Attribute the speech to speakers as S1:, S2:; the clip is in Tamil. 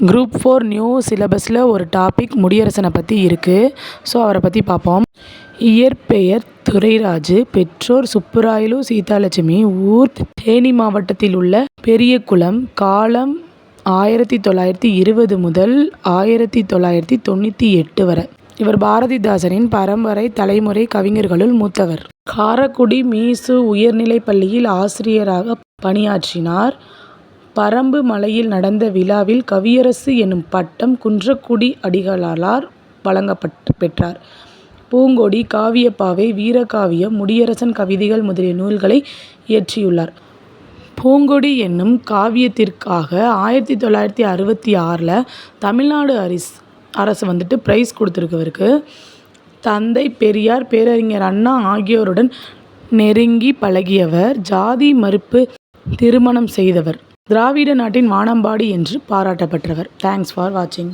S1: குரூப் ஃபோர் நியூ சிலபஸில் ஒரு டாபிக் முடியரசனை பற்றி இருக்குது ஸோ அவரை பற்றி பார்ப்போம். இயற்பெயர் துரைராஜு பெற்றோர் சுப்புராயலு சீதாலட்சுமி ஊர் தேனி மாவட்டத்தில் உள்ள பெரியகுளம் காலம் ஆயிரத்தி தொள்ளாயிரத்தி இருபது முதல் ஆயிரத்தி தொள்ளாயிரத்தி தொண்ணூற்றி எட்டு வரை. இவர் பாரதிதாசனின் பரம்பரை தலைமுறை கவிஞர்களுள் மூத்தவர். காரக்குடி மீசு உயர்நிலைப் பள்ளியில் ஆசிரியராக பணியாற்றினார். பரம்பு மலையில் நடந்த விழாவில் கவியரசு எனும் பட்டம் குன்றக்குடி அடிகளாரால் வழங்கப்பட்டு பெற்றார். பூங்கொடி காவியப்பாவை வீரகாவியம் முடியரசன் கவிதைகள் முதலிய நூல்களை இயற்றியுள்ளார். பூங்கொடி என்னும் காவியத்திற்காக ஆயிரத்தி தொள்ளாயிரத்தி அறுபத்தி ஆறில் தமிழ்நாடு அரிஸ் அரசு வந்துட்டு ப்ரைஸ் கொடுத்துருக்கு இவருக்கு தந்தை பெரியார் பேரறிஞர் அண்ணா ஆகியோருடன் நெருங்கி பழகியவர் ஜாதி மறுப்பு திருமணம் செய்தவர். திராவிட நாட்டின் வானம்பாடி என்று பாராட்டப்பட்டவர் தேங்க்ஸ் ஃபார் வாட்சிங்